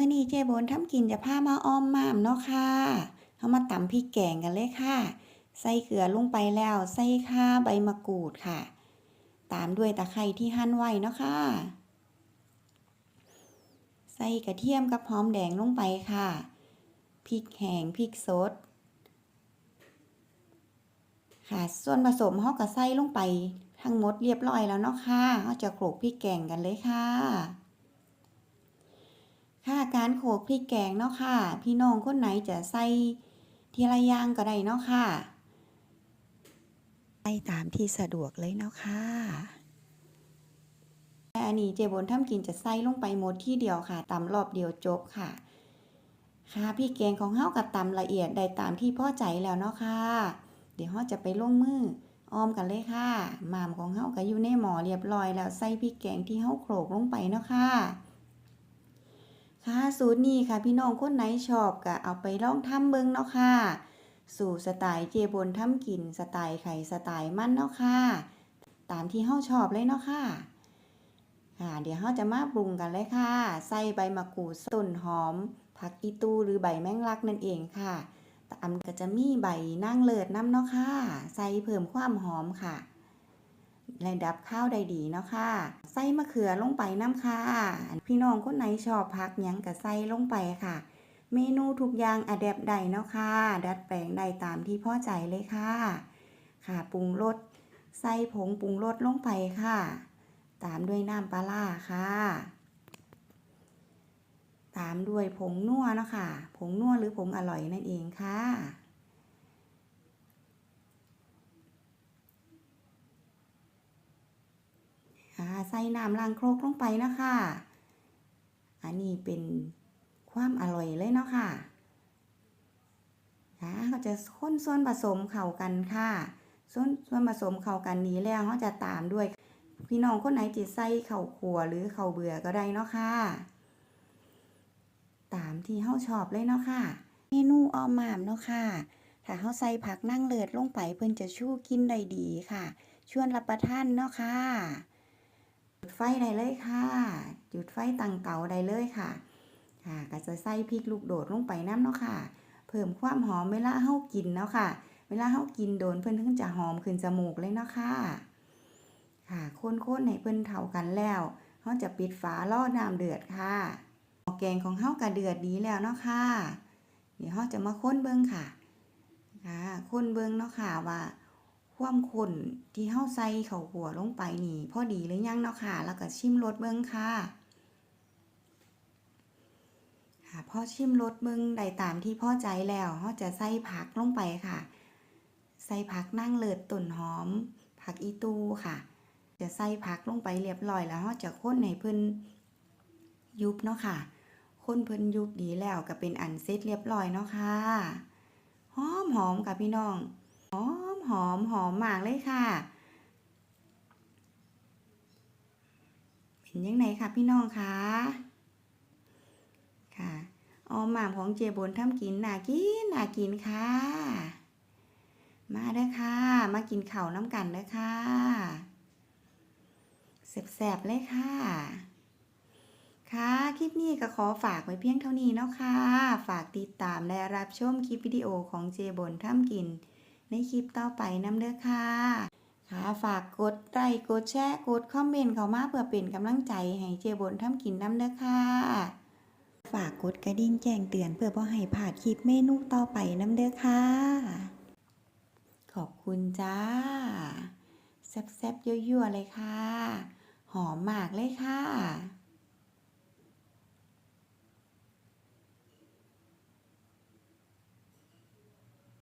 มื้อนี้เจ๊บนทำกินจะพามาอ้อมม่ามเนาะค่ะเอามาตำพริกแกงกันเลยค่ะ ใส่เกลือลงไปแล้ว ใส่ข่าใบมะกรูดค่ะ ตามด้วยตะไคร้ที่หั่นไว้เนาะค่ะ ใส่กระเทียมกับหอมแดงลงไปค่ะ พริกแห้งพริกสด ค่ะ ส่วนผสมเฮาก็ใส่ลงไปทั้งหมดเรียบร้อยแล้วเนาะค่ะเฮาจะโขลกพริกแกงกันเลยค่ะ ค่ะ การโขลกพริกแกงเนาะค่ะ พี่น้องคนไหนจะใส่ทีละอย่างก็ได้เนาะค่ะใส่ตามที่สะดวกเลยเนาะค่ะอันนี้เจบนทำกินจะใส่ลงไปหมดที่เดียวค่ะตำรอบเดียวจบค่ะ ค่ะพริกแกงของเฮากับตำละเอียดได้ตามที่พอใจแล้วเนาะค่ะ เดี๋ยวเฮาจะไปลงมือออมกันเลยค่ะหม่ามของเฮาก็อยู่ในหม้อเรียบร้อยแล้วใส่พริกแกงที่เฮาโขลกลงไปเนาะค่ะ ค่ะสูตรนี้ค่ะพี่น้องคนไหนชอบก็เอาไปลองทำเบิ่งเนาะค่ะ สู่สไตล์เจบนทำกินสไตล์ไข่สไตล์มันเนาะค่ะ ตามที่เฮาชอบเลยเนาะค่ะค่ะเดี๋ยวเฮาจะมาปรุงกันเลยค่ะ ใส่ใบมะกรูดต้นหอม ผักอีตูหรือใบแมงลักนั่นเองค่ะตามก็จะมีใบนั่งเลิศน้ำเนาะค่ะ ใส่เพิ่มความหอมค่ะ และดับข้าวได้ดีเนาะค่ะ ใส่มะเขือลงไปน้ำค่ะ พี่น้องคนไหนชอบพักยังก็ใส่ลงไปค่ะ เมนูทุกอย่างอะแดปได้เนาะค่ะ ดัดแปลงได้ตามที่พ่อใจเลยค่ะ ค่ะปรุงรสใส่ผงปรุงรสลงไปค่ะ ตามด้วยน้ำปลาร้าค่ะ ตามด้วยผงนัวเนาะค่ะ ผงนัวหรือผงอร่อยนั่นเองค่ะ ค่ะใส่น้ำล้างโครกลงไปนะคะ อันนี้เป็นความอร่อยเลยเนาะค่ะค่ะเขาจะค้นส่วนผสมเข้ากันค่ะส่วนส่วนผสมเข้ากันนี้แล้วเขาจะตามด้วย พี่น้องคนไหนจิใส่ข้าขัวหรือเข้าเบื่อก็ได้เนาะค่ะ ตามที่เฮาชอบเลยเนาะค่ะ เมนูออมหมามเนาะค่ะ ถ้าเฮาใส่ผักนั่งเลิศลงไปเพิ่นจะชูกินได้ดีค่ะ ชวนรับประทานเนาะค่ะ ไฟได้เลยค่ะ จุดไฟตั้งเตาได้เลยค่ะค่ะก็จะใส่พริกลูกโดดลงไปน้ำเนาะค่ะ เพิ่มความหอมเวลาเฮากินเนาะค่ะ เวลาเฮากินโดนเพิ่นถึงจะหอมขึ้นจมูกเลยเนาะค่ะ ค่ะคนๆให้เพิ่นเท่ากันแล้วเฮาจะปิดฝาล่อน้ำเดือดค่ะหม้อแกงของเฮาก็เดือดดีแล้วเนาะค่ะ เดี๋ยวเฮาจะมาค้นเบิ่งค่ะ ค่ะ ค้นเบิ่งเนาะค่ะว่า ความข้นที่เฮาใส่ข้าหัวลงไปนี่พอดีหรือยังเนาะค่ะ แล้วก็ชิมรสเบิ่งค่ะค่ะพอชิมรสเบิ่งได้ตามที่พอใจแล้วเฮาจะใส่ผักลงไปค่ะ ใส่ผักนั่งเลิศต้นหอม ผักอีตูค่ะ จะใส่ผักลงไปเรียบร้อยแล้วเฮาจะค้นให้เพิ่นยุบเนาะค่ะคนเพิ่นยุบดีแล้วก็เป็นอันเสร็จเรียบร้อยเนาะค่ะ หอมหอมค่ะพี่น้องหอม หอมหอมมากเลยค่ะ เป็นยังไงคะพี่น้องคะค่ะออมหม่ามของเจบนทำกินน่ากินน่ากินค่ะ มาเด้อค่ะ มากินเข้าน้ำกันเด้อค่ะแสบๆเลยค่ะค่ะคลิปนี้ก็ขอฝากไว้เพียงเท่านี้เนาะค่ะ ฝากติดตามและรับชมคลิปวิดีโอของเจบนทำกิน ในคลิปต่อไปน้ำเด้อค่ะค่ะฝากกดไลค์กดแชร์กดคอมเมนต์เข้ามาเพื่อเป็นกำลังใจให้เจบนทำกินน้ำเด้อค่ะฝากกดกระดิ่งแจ้งเตือนเพื่อบ่ให้พลาดคลิปเมนูต่อไปน้ำเด้อค่ะ ขอบคุณจ้า แซ่บๆยั่วๆเลยค่ะ หอมมากเลยค่ะ